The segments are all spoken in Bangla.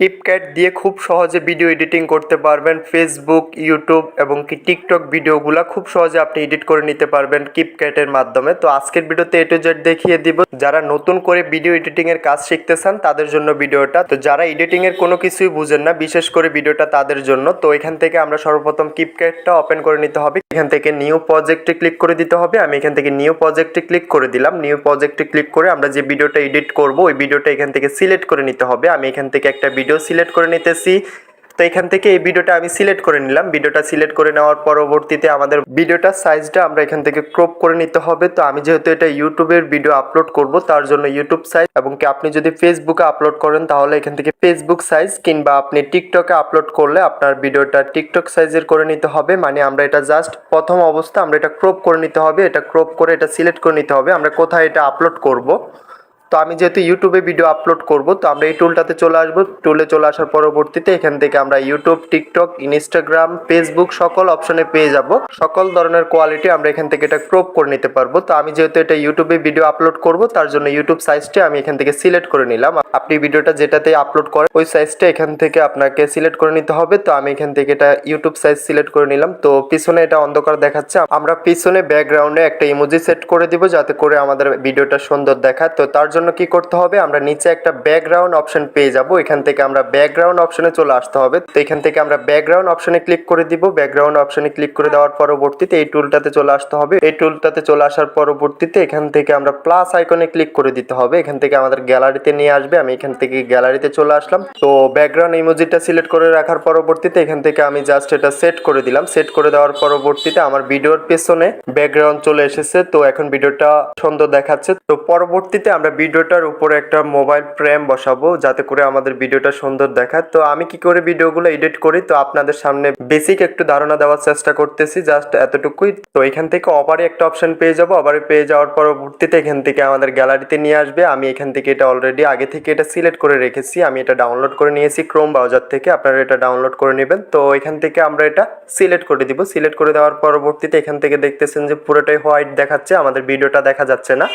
টিপক্যাট দিয়ে খুব সহজে ভিডিও এডিটিং করতে পারবেন। ফেসবুক ইউটিউব এবং কি টিকটক ভিডিওগুলো খুব সহজে আপনি এডিট করে নিতে পারবেন কিপক্যাটের মাধ্যমে। তো আজকের ভিডিওতে এ টু জেড দেখিয়ে দিব। যারা নতুন করে ভিডিও এডিটিং এর কাজ শিখতে চান, তাদের জন্য ভিডিওটা তো যারা এডিটিং এর কোনো কিছুই বুঝেন না, বিশেষ করে ভিডিওটা তাদের জন্য। তো এখান থেকে আমরা সর্বপ্রথম কিপক্যাটটা ওপেন করে নিতে হবে। এখান থেকে নিউ প্রজেক্টে ক্লিক করে দিতে হবে। আমি এখান থেকে নিউ প্রজেক্টে ক্লিক করে দিলাম। নিউ প্রজেক্টে ক্লিক করে আমরা যে ভিডিওটা এডিট করব, ওই ভিডিওটা এখান থেকে সিলেক্ট করে নিতে হবে। আমি এখান থেকে একটা ভিডিও সিলেক্ট করে নিতেছি। তো এখান থেকে এই ভিডিওটা আমি সিলেক্ট করে নিলাম। ভিডিওটা সিলেক্ট করে নেওয়ার পরবর্তীতে আমাদের ভিডিওটার সাইজটা আমরা এখান থেকে ক্রপ করে নিতে হবে। তো আমি যেহেতু এটা ইউটিউবের ভিডিও আপলোড করব, তার জন্য ইউটিউব সাইজ এবং কি আপনি যদি ফেসবুকে আপলোড করেন, তাহলে এখান থেকে ফেসবুক সাইজ কিংবা আপনি টিকটকে আপলোড করলে আপনার ভিডিওটা টিকটক সাইজের করে নিতে হবে। মানে আমরা এটা জাস্ট প্রথম অবস্থা আমরা এটা ক্রপ করে নিতে হবে। এটা ক্রপ করে এটা সিলেক্ট করে নিতে হবে। আমরা কোথায় এটা আপলোড করব? তো আমি যেহেতু ইউটিউবে ভিডিও আপলোড করব, তো আমরা এই টুলটাতে চলে আসব। টুলে চলে আসার পরবর্তীতে এখান থেকে আমরা ইউটিউব টিকটক ইনস্টাগ্রাম ফেসবুক সকল অপশনে পেয়ে যাব। সকল ধরনের কোয়ালিটি আমরা এখান থেকে এটা ক্রপ করে নিতে পারব। তো আমি যেহেতু এটা ইউটিউবে ভিডিও আপলোড করব, তার জন্য ইউটিউব সাইজটা আমি এখান থেকে সিলেক্ট করে নিলাম। আপনি ভিডিওটা যেটাতে আপলোড করেন, ওই সাইজটা এখান থেকে আপনাকে সিলেক্ট করে নিতে হবে। তো আমি এখান থেকে এটা ইউটিউব সাইজ সিলেক্ট করে নিলাম। তো পিছনে এটা অন্ধকার দেখাচ্ছে। আমরা পিছনে ব্যাকগ্রাউন্ডে একটা ইমোজি সেট করে দিব, যাতে করে আমাদের ভিডিওটা সুন্দর দেখায়। তো তার জন্য কি করতে হবে? আমরা নিচে একটা ব্যাকগ্রাউন্ড অপশন পেয়ে যাব। এখান থেকে আমরা ব্যাকগ্রাউন্ড অপশনে চলে আসতে হবে। তো এখান থেকে আমরা ব্যাকগ্রাউন্ড অপশনে ক্লিক করে দিব। ব্যাকগ্রাউন্ড অপশনে ক্লিক করে দেওয়ার পরবর্তীতে এই টুলটাতে চলে আসতে হবে। এই টুলটাতে চলে আসার পরবর্তীতে এখান থেকে আমরা প্লাস আইকনে ক্লিক করে দিতে হবে। এখান থেকে আমাদের গ্যালারিতে নিয়ে আসবে। আমি এখান থেকে গ্যালারিতে চলে আসলাম। তো ব্যাকগ্রাউন্ড ইমোজিটা সিলেক্ট করে রাখার পরবর্তীতে এখান থেকে আমি জাস্ট এটা সেট করে দিলাম। সেট করে দেওয়ার পরবর্তীতে আমার ভিডিওর পেছনে ব্যাকগ্রাউন্ড চলে এসেছে। তো এখন ভিডিওটা সুন্দর দেখাচ্ছে। তো পরবর্তীতে আমরা ভিডিওটার উপরে একটা মোবাইল ফ্রেম বসাবো, যাতে করে আমাদের ভিডিওটা সুন্দর দেখায়। তো আমি কি করে ভিডিওগুলো এডিট করি? তো আপনাদের সামনে বেসিক একটু ধারণা দেওয়ার চেষ্টা করতেছি জাস্ট এতটুকুই। তো এখান থেকে অবারে একটা অপশন পেয়ে যাব। অবারে পেয়ে যাওয়ার পরবর্তীতে এখান থেকে আমাদের গ্যালারিতে নিয়ে আসবে। আমি এখান থেকে এটা অলরেডি আগে থেকে এটা সিলেক্ট করে রেখেছি। আমি এটা ডাউনলোড করে নিয়েছি ক্রোম ব্রাউজার থেকে। আপনারা এটা ডাউনলোড করে নেবেন। তো এখান থেকে আমরা এটা সিলেক্ট করে দিব। সিলেক্ট করে দেওয়ার পরবর্তীতে এখান থেকে দেখতেছেন যে পুরোটাই হোয়াইট দেখাচ্ছে। আমাদের ভিডিওটা দেখা যাচ্ছে না।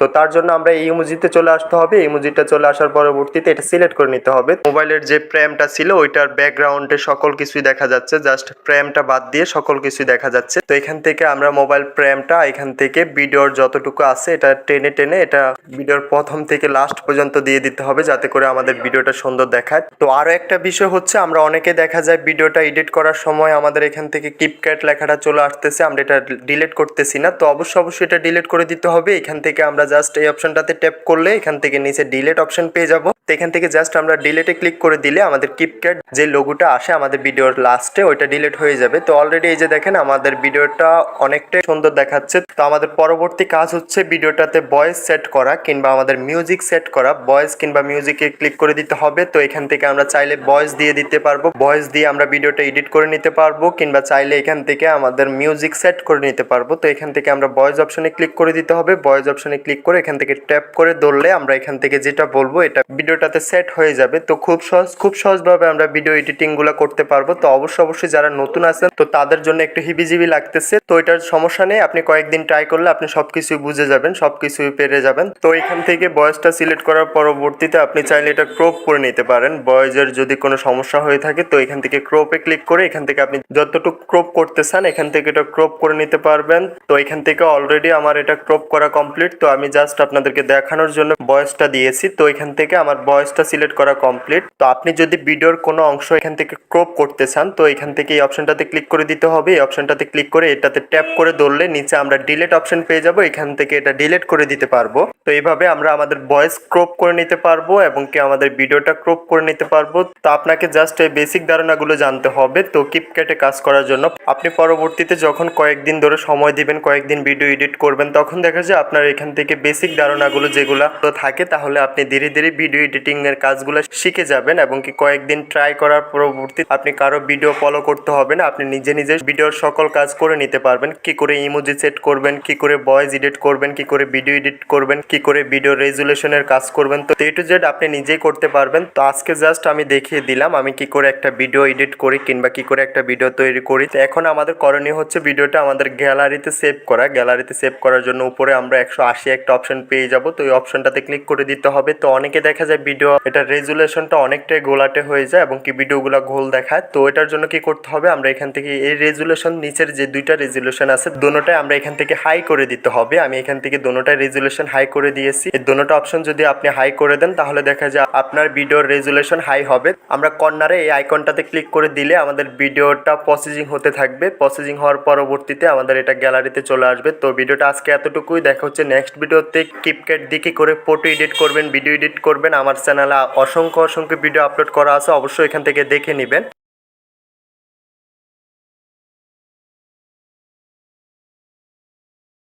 তো তার জন্য আমরা এই ইমোজিতে চলে আসতে হবে। ইমোজিটা চলে আসার পরবর্তীতে এটা সিলেক্ট করে নিতে হবে। মোবাইলের যে ফ্রেমটা ছিল, ওইটার ব্যাকগ্রাউন্ডে সকল কিছুই দেখা যাচ্ছে। জাস্ট ফ্রেমটা বাদ দিয়ে সকল কিছুই দেখা যাচ্ছে। তো এখান থেকে আমরা মোবাইল ফ্রেমটা এখান থেকে ভিডিওর যতটুকু আছে, এটা টেনে টেনে এটা ভিডিওর প্রথম থেকে লাস্ট পর্যন্ত দিয়ে দিতে হবে, যাতে করে আমাদের ভিডিওটা সুন্দর দেখায়। তো আরও একটা বিষয় হচ্ছে, আমরা অনেকে দেখা যায় ভিডিওটা এডিট করার সময় আমাদের এখান থেকে কিপক্যাট লেখাটা চলে আসতেছে, আমরা এটা ডিলিট করতেছি না। তো অবশ্যই অবশ্যই এটা ডিলিট করে দিতে হবে। এখান থেকে আমরা জাস্ট এই অপশনটাতে ট্যাপ করলে এখান থেকে নিচে ডিলেট অপশন পেয়ে যাব। তো এখান থেকে জাস্ট আমরা ডিলেটে ক্লিক করে দিলে আমাদের কিপক্যাট যে লোগোটা আসে আমাদের ভিডিওর লাস্টে ওইটা ডিলেট হয়ে যাবে। তো অলরেডি এই যে দেখেন, আমাদের ভিডিওটা অনেকটাই সুন্দর দেখাচ্ছে। তো আমাদের পরবর্তী কাজ হচ্ছে ভিডিওটাতে ভয়েস সেট করা কিংবা আমাদের মিউজিক সেট করা। ভয়েস কিংবা মিউজিকে ক্লিক করে দিতে হবে। তো এখান থেকে আমরা চাইলে ভয়েস দিয়ে দিতে পারব। ভয়েস দিয়ে আমরা ভিডিওটা এডিট করে নিতে পারব কিংবা চাইলে এখান থেকে আমাদের মিউজিক সেট করে নিতে পারব। তো এখান থেকে আমরা ভয়েস অপশনে ক্লিক করে দিতে হবে। ভয়েস অপশনে ক্লিক করে এখান থেকে ট্যাপ করে ধরলে আমরা এখান থেকে যেটা বলব, এটা ভিডিওটাতে সেট হয়ে যাবে। তো খুব সহজ খুব সহজভাবে আমরা ভিডিও এডিটিংগুলো করতে পারব। তো অবশ্যই অবশ্যই যারা নতুন আছেন, তো তাদের জন্য একটু হিবিজিবি লাগতেছে। তো এটার সমস্যা নেই, আপনি কয়েকদিন ট্রাই করলে আপনি সবকিছু বুঝে যাবেন, সবকিছুই পেরে যাবেন। তো এখান থেকে বয়সটা সিলেক্ট করার পরবর্তীতে আপনি চাইলে এটা ক্রপ করে নিতে পারেন। বয়েজের যদি কোনো সমস্যা হয়ে থাকে, তো এখান থেকে ক্রপে ক্লিক করে এখান থেকে আপনি যতটুকু ক্রপ করতে চান, এখান থেকে এটা ক্রপ করে নিতে পারবেন। তো এখান থেকে অলরেডি আমার এটা ক্রপ করা কমপ্লিট তো আমি জাস্ট আপনাদেরকে দেখানোর জন্য বয়সটা দিয়েছি। তো এখান থেকে আমার বয়সটা সিলেক্ট করা কমপ্লিট তো আপনি যদি ভিডিওর কোনো অংশ এখান থেকে ক্রপ করতে চান, তো এখান থেকে এই অপশনটাতে ক্লিক করে দিতে হবে। এই অপশনটাতে ক্লিক করে এটাতে ট্যাপ করে ধরলে নিচে আমরা ডিলেট অপশন পেয়ে যাব। এখান থেকে এটা ডিলেট করে দিতে পারব। তো এইভাবে আমরা আমাদের ভয়েস ক্রপ করে নিতে পারব এবং কি আমাদের ভিডিওটা ক্রপ করে নিতে পারব। তো আপনাকে জাস্ট এই বেসিক ধারণাগুলো জানতে হবে। তো কিপক্যাটে কাজ করার জন্য আপনি পরবর্তীতে যখন কয়েকদিন ধরে সময় দিবেন, কয়েকদিন ভিডিও এডিট করবেন, তখন দেখা যায় আপনার এখান থেকে বেসিক ধারণাগুলো যেগুলো থাকে, তাহলে আপনি ধীরে ধীরে ভিডিও এডিটিং এর কাজগুলো শিখে যাবেন এবং কি কয়েকদিন ট্রাই করার পরবর্তী আপনি কারও ভিডিও ফলো করতে হবে না, আপনি নিজে নিজে ভিডিওর সকল কাজ করে নিতে পারবেন। কি করে ইমোজি সেট করবেন, কি করে ভয়েস এডিট করবেন, কি করে ভিডিও এডিট করবেন, কি করে ভিডিও রেজুলেশনের কাজ করবেন। তো এ টু জেড আপনি নিজেই করতে পারবেন। তো আজকে জাস্ট আমি দেখিয়ে দিলাম আমি কি করে একটা ভিডিও এডিট করি কিংবা কি করে একটা ভিডিও তৈরি করি। তো এখন আমাদের করণীয় হচ্ছে ভিডিওটা আমাদের গ্যালারিতে সেভ করা। গ্যালারিতে সেভ করার জন্য উপরে আমরা একশো আশি একটা অপশন পেয়ে যাব। তো এই অপশনটাতে ক্লিক করে দিতে হবে। তো অনেকে দেখা যায় ভিডিও এটা রেজুলেশনটা অনেকটাই গোলাটে হয়ে যায় এবং কি ভিডিওগুলো গোল দেখায়। তো এটার জন্য কি করতে হবে? আমরা এখান থেকে এই রেজুলেশন নিচের যে দুইটা রেজুলেশন আছে, দোনোটাই আমরা এখান থেকে হাই করে দিতে হবে। আমি এখান থেকে দোনোটাই রেজুলেশন হাই করে দিয়েছি। এই দোনোটা অপশন যদি আপনি হাই করে দেন, তাহলে দেখা যায় আপনার ভিডিওর রেজুলেশন হাই হবে। আমরা কর্নারে এই আইকনটাতে ক্লিক করে দিলে আমাদের ভিডিওটা প্রসেসিং হতে থাকবে। প্রসেসিং হওয়ার পরবর্তীতে আমাদের এটা গ্যালারিতে চলে আসবে। তো ভিডিওটা আজকে এতটুকুই। দেখা হচ্ছে নেক্সট ভিডিওতে কিপক্যাট দিকে করে ফটো এডিট করবেন ভিডিও এডিট করবেন। আমার চ্যানেলে অসংখ্য অসংখ্য ভিডিও আপলোড করা আছে অবশ্যই এখান থেকে দেখে নেবেন।